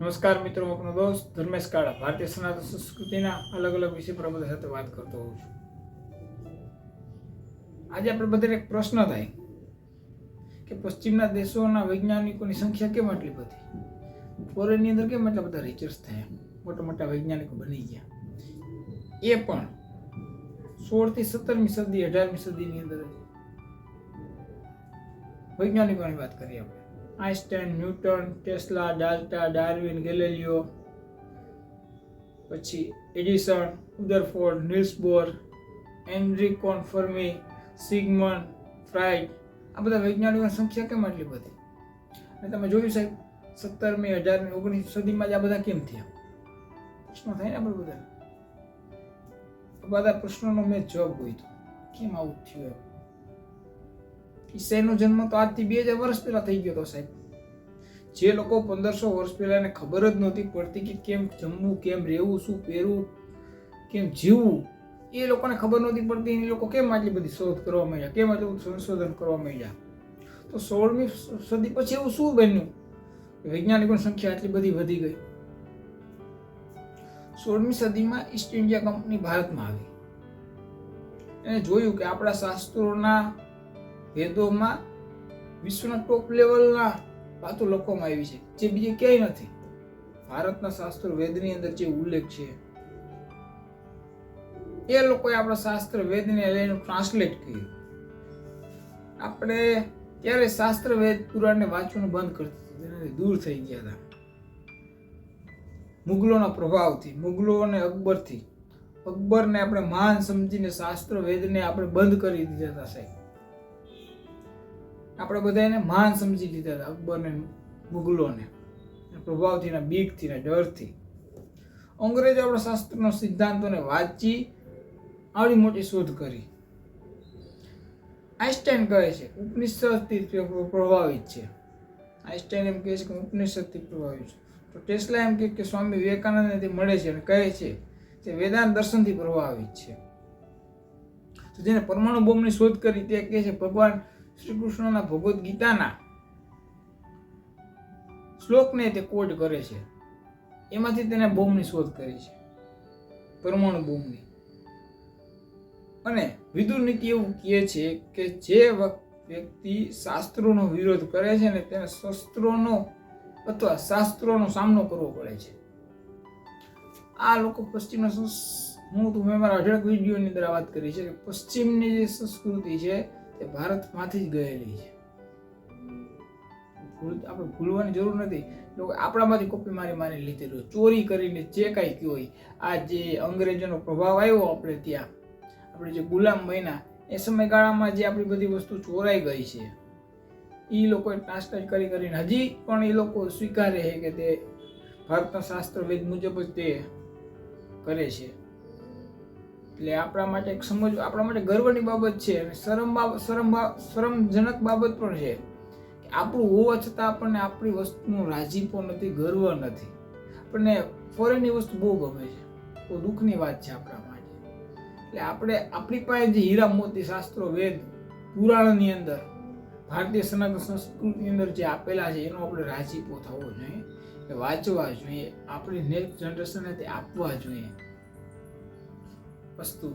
નમસ્કાર મિત્રો આપનો દોસ્ત ધર્મેશ કાળા, ભારતીય સનાતન સંસ્કૃતિના અલગ અલગ વિષય પર બધા સાથે વાત કરતો હોઉં છું. આજે આપણે બધાને એક પ્રશ્ન થાય કે પશ્ચિમના દેશોના વૈજ્ઞાનિકોની સંખ્યા કેમ આટલી બધી? ફોરેનની અંદર કેમ એટલા બધા રિસર્ચ થયા? મોટા મોટા વૈજ્ઞાનિકો બની ગયા. એ પણ સોળથી સત્તરમી સદી, અઢારમી સદીની અંદર વૈજ્ઞાનિકોની વાત કરીએ આપણે. Einstein Newton, Tesla, Dalton, Darwin, Galileo, પછી Edison, Rutherford, Niels Bohr, એન્ડ્રિકોન, Fermi, Sigmund, Freud. આ બધા વૈજ્ઞાનિકોની સંખ્યા કેમ આટલી બધી? અને તમે જોયું સાહેબ સત્તરમી, અઢારમી, ઓગણીસ સદીમાં જ આ બધા કેમ થયા? પ્રશ્નો થાય ને આપણે બધા? બધા પ્રશ્નોનો મેં જવાબ ગોઈતો કેમ આવું થયું ઈસાઈનો જન્મ તો આજથી બે હજાર વર્ષ પહેલા થઈ ગયો હતો સાહેબ. જે લોકો પંદરસો વર્ષ પહેલા એને ખબર જ નહોતી પડતી કે કેમ જમવું, કેમ રહેવું, શું પહેરવું, કેમ જીવવું, એ લોકોને ખબર નહોતી પડતી એ લોકો કેમ આટલી બધી શોધ કરવા માંડ્યા, કેમ આટલું સંશોધન કરવા માંડ્યા. તો સોળમી સદી પછી એવું શું બન્યું? વૈજ્ઞાનિકોની સંખ્યા આટલી બધી વધી ગઈ. સોળમી સદીમાં ઈસ્ટ ઇન્ડિયા કંપની ભારતમાં આવી. એને જોયું કે આપણા શાસ્ત્રોના વેદોમાં વિશ્વના ટોપ લેવલના વાતો લખવામાં આવી છે, જે બીજે ક્યાંય નથી. ભારતના શાસ્ત્ર વેદની અંદર જે ઉલ્લેખ છે, એ લોકોએ આપણા શાસ્ત્ર વેદને લઈને ટ્રાન્સલેટ કર્યું. આપણે ત્યારે શાસ્ત્ર વેદ પુરાણને વાંચવાનું બંધ કરતી તેનાથી દૂર થઈ ગયા હતા. મુગલોના પ્રભાવથી, મુગલો અને અકબરથી. અકબરને આપણે મહાન સમજીને શાસ્ત્ર વેદને આપણે બંધ કરી દીધા હતા સાહેબ. આપણે બધા એને મહાન સમજી લીધા હતા અકબરને, મુગલોને, પ્રભાવથી ને બીકથી ને ડરથી. અંગ્રેજો આપણા શાસ્ત્રના સિદ્ધાંતોને વાંચી આવડી મોટી શોધ કરી. આઈન્સ્ટાઈન કહે છે ઉપનિષદથી પ્રભાવિત છે. આઈન્સ્ટાઈન એમ કહે છે કે ઉપનિષદથી પ્રભાવિત છે. તો ટેસ્લા એમ કહે કે સ્વામી વિવેકાનંદથી મળે છે અને કહે છે તે વેદાંત દર્શનથી પ્રભાવિત છે. તો જેને પરમાણુ બોમ્બની શોધ કરી તે કહે છે, ભગવાન શ્રી કૃષ્ણના ભગવદ્ ગીતાના શ્લોકને તે કોટ કરે છે. એમાંથી તેને બોમ્બની શોધ કરી છે. પરમાણુ બોમ્બની અને વિદુર નીતિ એવું કહે છે કે જે વ્યક્તિ શાસ્ત્રોનો વિરોધ કરે છે ને તેને શસ્ત્રોનો અથવા શાસ્ત્રોનો સામનો કરવો પડે છે. આ લોકો પશ્ચિમના હું તો મેં મારા અઢળક વિડીયોની અંદર વાત કરી છે કે પશ્ચિમની જે સંસ્કૃતિ છે તે ભારતમાંથી જ ગયેલી છે. આપણે ભૂલવાની જરૂર નથી. લોકો આપણામાંથી કોપી મારી મારી લીધેલું ચોરી કરીને જે કાંઈ કયો હોય, આ જે અંગ્રેજોનો પ્રભાવ આવ્યો આપણે ત્યાં, આપણે જે ગુલામ બન્યા, એ સમયગાળામાં જે આપણી બધી વસ્તુ ચોરાઈ ગઈ છે. એ લોકોએ ટ્રાન્સલેટ કરી કરીને, હજી પણ એ લોકો સ્વીકારે છે કે તે ભારતના શાસ્ત્રવેદ મુજબ જ તે કરે છે. એટલે આપણા માટે એક સમજ, આપણા માટે ગર્વની બાબત છે અને શરમ શરમ શરમજનક બાબત પણ છે. કે આપણું હોવા છતાં આપણને આપણી વસ્તુનો રાજીપો નથી, ગર્વ નથી. આપણને ફોરેનની વસ્તુ બહુ ગમે છે. બહુ દુઃખની વાત છે આપણા માટે. એટલે આપણે આપણી પાસે જે હીરા મોતી શાસ્ત્રો, વેદ, પુરાણની અંદર, ભારતીય સનાતન સંસ્કૃતિની અંદર જે આપેલા છે, એનો આપણે રાજીપો થવો જોઈએ. વાંચવા જોઈએ. આપણી નેક્સ્ટ જનરેશનને તે આપવા જોઈએ. વસ્તુ